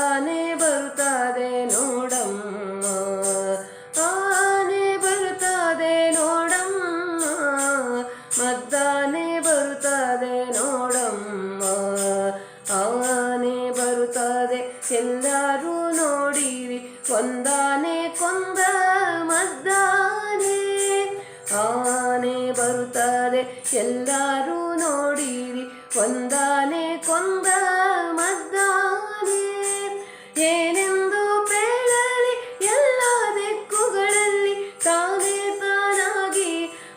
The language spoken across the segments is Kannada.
ಆನೆ ಬರುತ್ತದೆ ನೋಡಮ್ಮ. ಆನೆ ಬರುತ್ತದೆ ನೋಡಮ್ಮ. ಮದ್ದಾನೆ ಬರುತ್ತದೆ ನೋಡಮ್ಮ. ಆನೆ ಬರುತ್ತದೆ, ಎಲ್ಲರೂ ನೋಡಿರಿ. ಒಂದಾನೆ ಕೊಂದ ಮದ್ದಾನೆ. ಆನೆ ಬರುತ್ತದೆ, ಎಲ್ಲರೂ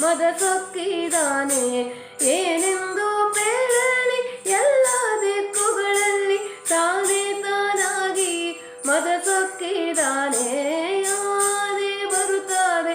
ಮದ ಸೊಕ್ಕಿದಾನೆ ಏನೆಂದು ಪ್ರೇರಣೆ ಎಲ್ಲ ದಿಕ್ಕುಗಳಲ್ಲಿ ತಾನೇ ತಾನಾಗಿ ಮದ ಸೊಕ್ಕಿದಾನೆ ಬರುತ್ತಾರೆ ಬರುತ್ತದೆ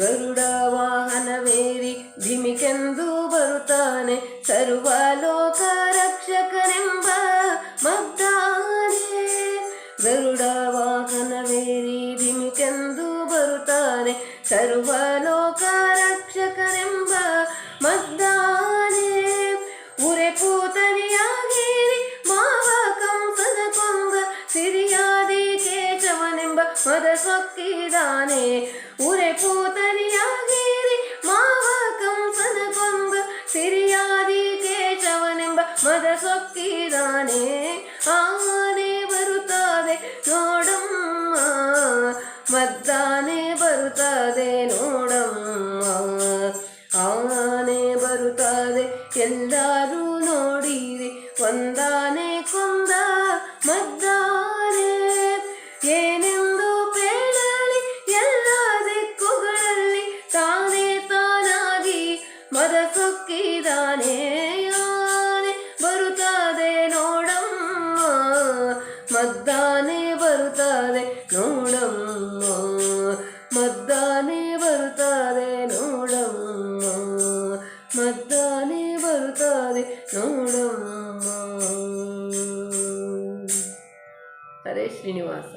ಗರುಡ ವಾಹನವೇರಿ ಧಿಮಿಕೆಂದು ಬರುತ್ತಾನೆ. ಸರ್ವಲೋಕ ರಕ್ಷಕನೆಂಬ ಮದ್ದಾನೆ ಗರುಡ ವಾಹನವೇರಿ ಧಿಮಿಕೆಂದು ಬರುತ್ತಾನೆ. ಸರ್ವಲೋಕ ರಕ್ಷಕನೆಂಬ ಮದ್ದಾನೆ ಉರೆ ಪೂತನಿಯಾಗೇರಿ ಮಾವ ಕಂಸದ ಸಿರಿಯಾದಿ ಕೇಶವನೆಂಬ ಮದ ಸೊಕ್ಕಿದಾನೆ. ಉರೆ ಪೂತನಿಯಾಗೇರಿ ಸೊಕ್ಕಿದಾನೆ ಆನೆ ಬರುತ್ತದೆ ನೋಡಮ್ಮ ಮದ್ದಾನೆ ಬರುತ್ತದೆ ನೋಡಮ್ಮ ಆನೆ ಬರುತ್ತದೆ ಎಲ್ಲರೂ ನೋಡಿರಿ ಒಂದಾನೆ ಕೊಂದ ಮದ್ದಾನೆ ಏನೆಂದು ಬೇಡಲಿ ಎಲ್ಲ ದಿಕ್ಕುಗಳಲ್ಲಿ ತಾನೇ ತಾನಾಗಿ ಮದ ಸೊಕ್ಕಿದಾನೆ ನೋಡಮ್ಮ ಹರೇ ಶ್ರೀನಿವಾಸ